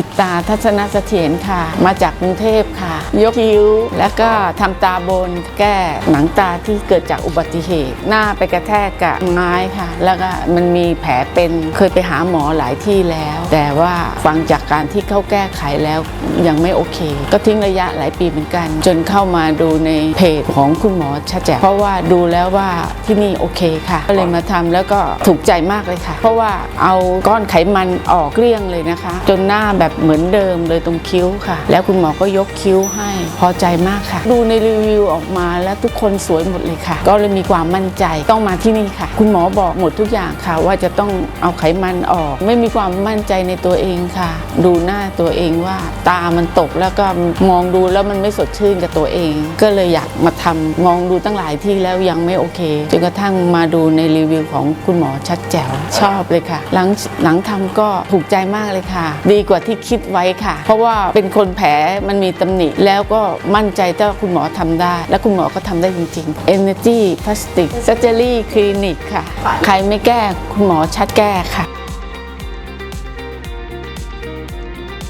จิตตาทัศนเสถียรค่ะ มาจากกรุงเทพค่ะ ยกคิ้ว แล้วก็ทำตาบนแก้หนังตาที่เกิดจากอุบัติเหตุ หน้าไปกระแทกกับไม้ค่ะ แล้วก็มันมีแผลเป็นเคยไปหาหมอหลายที่แล้ว แต่ว่าฟังจากการที่เขาแก้ไขแล้วยังไม่โอเค ก็ทิ้งระยะหลายปีเหมือนกัน จนเข้ามาดูในเพจของคุณหมอชาแจกเพราะว่าดูแล้วว่าที่นี่โอเคค่ะ ก็เลยมาทำแล้วก็ถูกใจมากเลยค่ะ เพราะว่าเอาก้อนไขมันออกเกลี้ยงเลยนะคะ จนหน้าแบบเหมือนเดิมเลยตรงคิ้วค่ะ แล้วคุณหมอก็ยกคิ้วให้พอใจมากค่ะ ดูในรีวิวออกมาแล้วทุกคนสวยหมดเลยค่ะ ก็เลยมีความมั่นใจต้องมาที่นี่ค่ะ คุณหมอบอกหมดทุกอย่างค่ะ ว่าจะต้องเอาไขมันออก ไม่มีความมั่นใจในตัวเองค่ะ ดูหน้าตัวเองว่าตามันตกแล้วก็มองดูแล้วมันไม่สดชื่นกับตัวเอง ก็เลยอยากมาทำมองดูตั้งหลายที่แล้วยังไม่โอเคจนกระทั่งมาดูในรีวิวของคุณหมอชัดแจ๋วชอบเลยค่ะ หลังหลังทำก็ถูกใจมากเลยค่ะ ดีกว่าที่คิดไว้ค่ะ เพราะว่าเป็นคนแผลมันมีตำหนิ แล้วก็มั่นใจว่าคุณหมอทำได้ และคุณหมอก็ทำได้จริงๆ Energy Plastic Surgery Clinic ค่ะ ใครไม่แก้คุณหมอชัดแก้ค่ะ